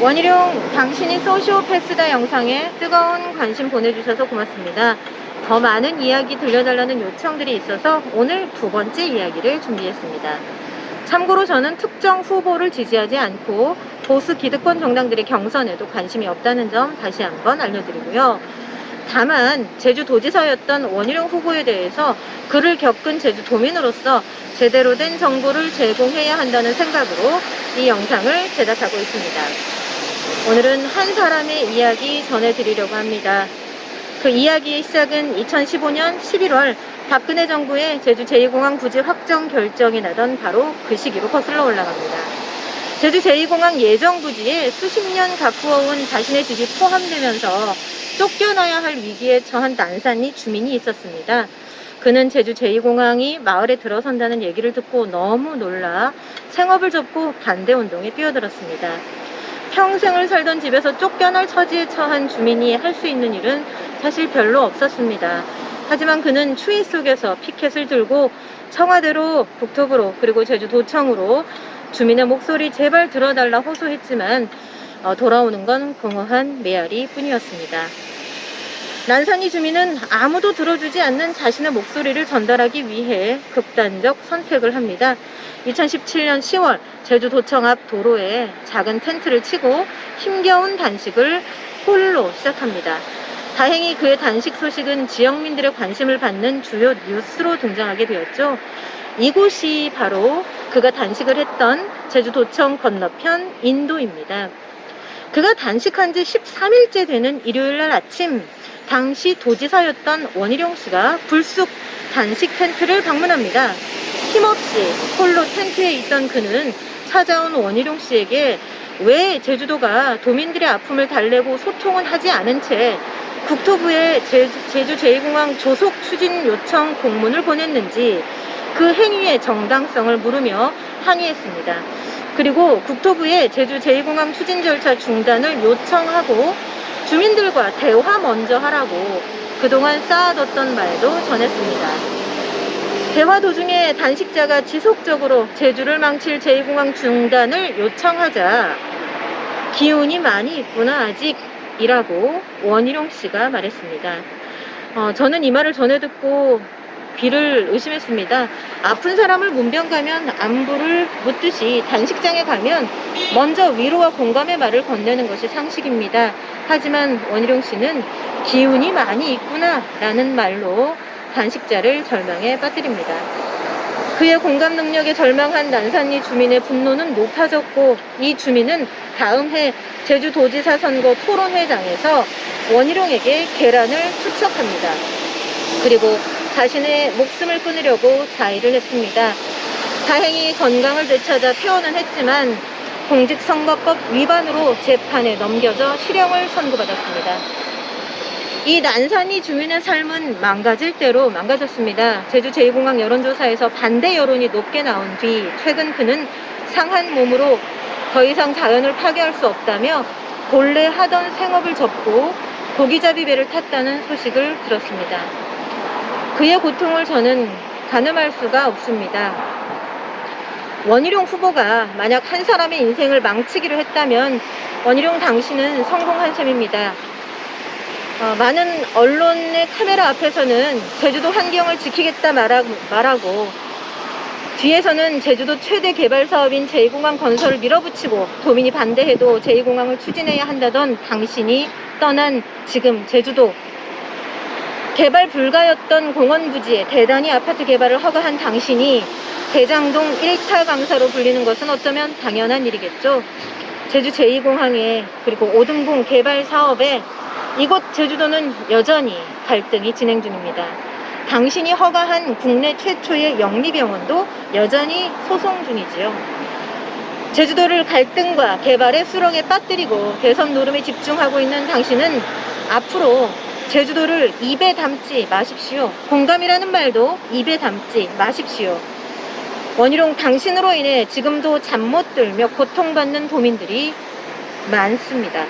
원희룡 당신이 소시오패스다 영상에 뜨거운 관심 보내주셔서 고맙습니다. 더 많은 이야기 들려달라는 요청들이 있어서 오늘 두 번째 이야기를 준비했습니다. 참고로 저는 특정 후보를 지지하지 않고 보수 기득권 정당들의 경선에도 관심이 없다는 점 다시 한번 알려드리고요. 다만 제주도지사였던 원희룡 후보에 대해서 그를 겪은 제주도민으로서 제대로 된 정보를 제공해야 한다는 생각으로 이 영상을 제작하고 있습니다. 오늘은 한 사람의 이야기 전해드리려고 합니다. 그 이야기의 시작은 2015년 11월 박근혜 정부의 제주 제2공항 부지 확정 결정이 나던 바로 그 시기로 거슬러 올라갑니다. 제주 제2공항 예정 부지에 수십 년 가꾸어온 자신의 집이 포함되면서 쫓겨나야 할 위기에 처한 난산리 주민이 있었습니다. 그는 제주 제2공항이 마을에 들어선다는 얘기를 듣고 너무 놀라 생업을 접고 반대 운동에 뛰어들었습니다. 평생을 살던 집에서 쫓겨날 처지에 처한 주민이 할 수 있는 일은 사실 별로 없었습니다. 하지만 그는 추위 속에서 피켓을 들고 청와대로 국토부로 그리고 제주도청으로 주민의 목소리 제발 들어달라 호소했지만 어, 돌아오는 건 공허한 메아리 뿐이었습니다. 난산이 주민은 아무도 들어주지 않는 자신의 목소리를 전달하기 위해 극단적 선택을 합니다. 2017년 10월 제주도청 앞 도로에 작은 텐트를 치고 힘겨운 단식을 홀로 시작합니다. 다행히 그의 단식 소식은 지역민들의 관심을 받는 주요 뉴스로 등장하게 되었죠. 이곳이 바로 그가 단식을 했던 제주도청 건너편 인도입니다. 그가 단식한 지 13일째 되는 일요일 날 아침 당시 도지사였던 원희룡 씨가 불쑥 단식 텐트를 방문합니다. 힘없이 홀로 텐트에 있던 그는 찾아온 원희룡 씨에게 왜 제주도가 도민들의 아픔을 달래고 소통은 하지 않은 채 국토부에 제주, 제주 제2공항 조속 추진 요청 공문을 보냈는지 그 행위의 정당성을 물으며 항의했습니다. 그리고 국토부에 제주 제2공항 추진 절차 중단을 요청하고 주민들과 대화 먼저 하라고 그동안 쌓아뒀던 말도 전했습니다. 대화 도중에 단식자가 지속적으로 제주를 망칠 제2공항 중단을 요청하자 기운이 많이 있구나 아직 이라고 원희룡 씨가 말했습니다. 어, 저는 이 말을 전해 듣고 귀를 의심했습니다. 아픈 사람을 문병 가면 안부를 묻듯이 단식장에 가면 먼저 위로와 공감의 말을 건네는 것이 상식입니다. 하지만 원희룡 씨는 기운이 많이 있구나 라는 말로 단식자를 절망에 빠뜨립니다. 그의 공감 능력에 절망한 난산리 주민의 분노는 높아졌고 이 주민은 다음 해 제주도지사 선거 토론회장에서 원희룡에게 계란을 투척합니다. 그리고 자신의 목숨을 끊으려고 자의를 했습니다. 다행히 건강을 되찾아 퇴원은 했지만 공직선거법 위반으로 재판에 넘겨져 실형을 선고받았습니다. 이 난산이 주민의 삶은 망가질 대로 망가졌습니다. 제주 제2공항 여론조사에서 반대 여론이 높게 나온 뒤 최근 그는 상한 몸으로 더 이상 자연을 파괴할 수 없다며 본래 하던 생업을 접고 고기잡이 배를 탔다는 소식을 들었습니다. 그의 고통을 저는 가늠할 수가 없습니다. 원희룡 후보가 만약 한 사람의 인생을 망치기로 했다면 원희룡 당신은 성공한 셈입니다. 어, 많은 언론의 카메라 앞에서는 제주도 환경을 지키겠다 말하고, 말하고 뒤에서는 제주도 최대 개발 사업인 제2공항 건설을 밀어붙이고 도민이 반대해도 제2공항을 추진해야 한다던 당신이 떠난 지금 제주도 개발 불가였던 공원 부지에 대단히 아파트 개발을 허가한 당신이 대장동 1타 강사로 불리는 것은 어쩌면 당연한 일이겠죠. 제주 제2공항에 그리고 오등봉 개발 사업에 이곳 제주도는 여전히 갈등이 진행 중입니다. 당신이 허가한 국내 최초의 영리병원도 여전히 소송 중이지요. 제주도를 갈등과 개발의 수렁에 빠뜨리고 개선 노름에 집중하고 있는 당신은 앞으로 제주도를 입에 담지 마십시오. 공감이라는 말도 입에 담지 마십시오. 원희룡 당신으로 인해 지금도 잠 못 들며 고통받는 도민들이 많습니다.